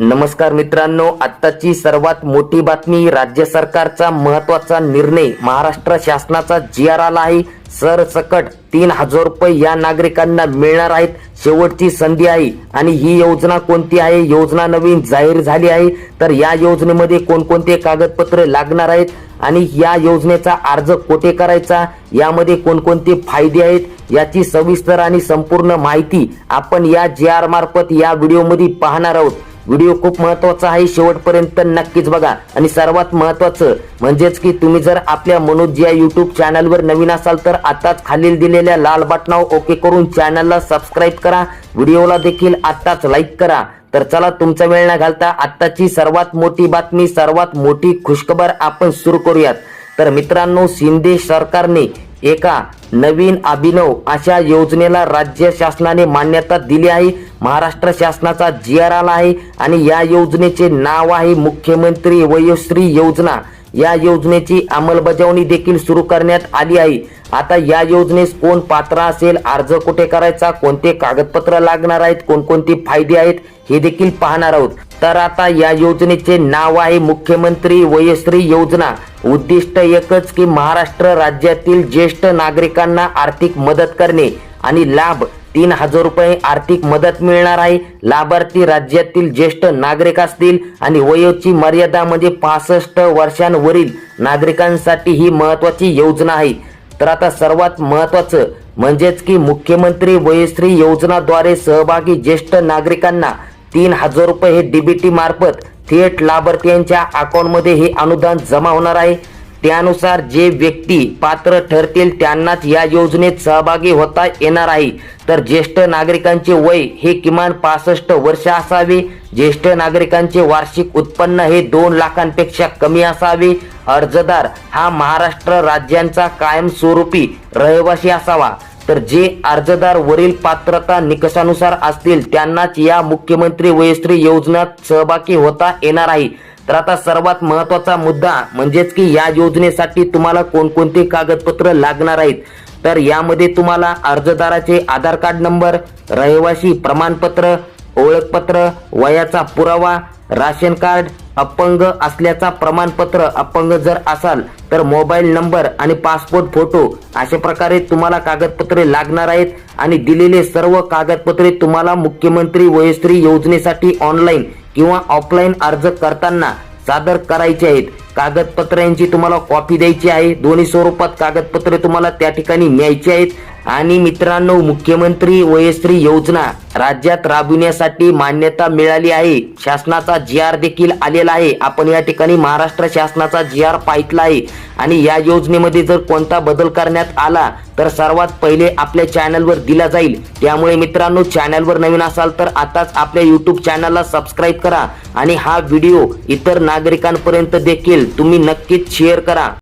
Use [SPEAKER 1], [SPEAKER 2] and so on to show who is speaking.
[SPEAKER 1] नमस्कार मित्रांनो आत्ताची सर्वात मोठी बातमी राज्य सरकारचा महत्त्वाचा निर्णय महाराष्ट्र शासनाचा जी आर आला आहे. सरसकट तीन हजार रुपये या नागरिकांना मिळणार आहेत. शेवटची संधी आहे. आणि ही योजना कोणती आहे? योजना नवीन जाहीर झाली आहे. तर या योजनेमध्ये कोणकोणते कागदपत्र लागणार आहेत? आणि या योजनेचा अर्ज कोठे करायचा? यामध्ये कोणकोणते फायदे आहेत? याची सविस्तर आणि संपूर्ण माहिती आपण या जी आर मार्फत या व्हिडिओमध्ये पाहणार आहोत. व्हिडिओ खूप महत्त्वाचा आहे शेवटपर्यंत नक्कीच बघा. आणि सर्वात महत्वाचं म्हणजेच की तुम्ही जर आपल्या मनोज या युट्यूब चॅनलवर नवीन असाल तर आताच खालील दिलेल्या लाल बटनावर ओके करून चॅनलला सबस्क्राईब करा. व्हिडिओला देखील आताच लाईक करा. तर चला तुमचा वेळ न घालता आत्ताची सर्वात मोठी बातमी सर्वात मोठी खुशखबर आपण सुरू करूयात. तर मित्रांनो शिंदे सरकारने एका नवीन अभिनव अशा योजनेला राज्य शासनाने मान्यता दिली आहे. महाराष्ट्र शासनाचा जी आर आला आहे आणि या योजनेचे नाव आहे मुख्यमंत्री वयोश्री योजना. या योजनेची अंमलबजावणी देखील सुरू करण्यात आली आहे. आता या योजनेस कोण पात्र असेल अर्ज कुठे करायचा कोणते कागदपत्र लागणार आहेत कोणकोणते फायदे आहेत हे देखील पाहणार आहोत. तर आता या योजनेचे नाव आहे मुख्यमंत्री वयश्री योजना. उद्दिष्ट एकच की महाराष्ट्र राज्यातील ज्येष्ठ नागरिकांना आर्थिक मदत करणे आणि लाभ तीन हजार रुपये आर्थिक मदत मिळणार आहे. लाभार्थी राज्यातील ज्येष्ठ नागरिक असतील आणि वयोची मर्यादा म्हणजे पासष्ट वर्षांवरील नागरिकांसाठी ही महत्वाची योजना आहे. तर आता सर्वात महत्वाचं म्हणजेच की मुख्यमंत्री वयश्री योजनाद्वारे सहभागी ज्येष्ठ नागरिकांना तीन हजार रुपये हे डीबीटी मार्फत थेट लाभार्थ्यांच्या अकाउंटमध्ये हे अनुदान जमा होणार आहे. त्यानुसार जे व्यक्ती पात्र ठरतील त्यांनाच या योजनेत सहभागी होता येणार आहे. तर ज्येष्ठ नागरिकांचे वय हे किमान पासष्ट वर्ष असावे. ज्येष्ठ नागरिकांचे वार्षिक उत्पन्न हे दोन लाखांपेक्षा कमी असावे. अर्जदार हा महाराष्ट्र राज्यांचा कायमस्वरूपी रहिवासी असावा. तर जे अर्जदार वरील पात्रता निकषानुसार असतील त्यांनाच या मुख्यमंत्री वयश्री योजनेत सहभागी होता येणार आहे. तर आता सर्वात महत्त्वाचा मुद्दा म्हणजेच की या योजनेसाठी तुम्हाला कोणकोणते कागदपत्र लागणार आहेत? तर यामध्ये तुम्हाला अर्जदाराचे आधार कार्ड नंबर रहिवासी प्रमाणपत्र ओळखपत्र वयाचा पुरावा राशन कार्ड अपंग असल्याचा प्रमाणपत्र अपंग जर असाल तर मोबाईल नंबर आणि पासपोर्ट फोटो अशा प्रकारे तुम्हाला कागदपत्रे लागणार आहेत आणि दिलेले सर्व कागदपत्रे तुम्हाला मुख्यमंत्री वयश्री योजनेसाठी ऑनलाईन किंवा ऑफलाईन अर्ज करताना सादर करायचे आहेत. कागदपत्रांची तुम्हाला कॉपी द्यायची आहे. दोन्ही स्वरूपात कागदपत्रे तुम्हाला त्या ठिकाणी न्यायची आहेत. आणि मित्रांनो मुख्यमंत्री वयश्री योजना राज्यात राबविण्यासाठी मान्यता मिळाली आहे. शासनाचा जी आर देखील आलेला आहे. आपण या ठिकाणी महाराष्ट्र शासनाचा जी आर पाहितला आहे. आणि या योजनेमध्ये जर कोणता बदल करण्यात आला तर सर्वात पहिले आपल्या चॅनलवर दिला जाईल. त्यामुळे मित्रांनो चॅनलवर नवीन असाल तर आताच आपल्या युट्यूब चॅनलला सबस्क्राईब करा. आणि हा व्हिडिओ इतर नागरिकांपर्यंत देखील तुम्ही नक्कीच शेअर करा.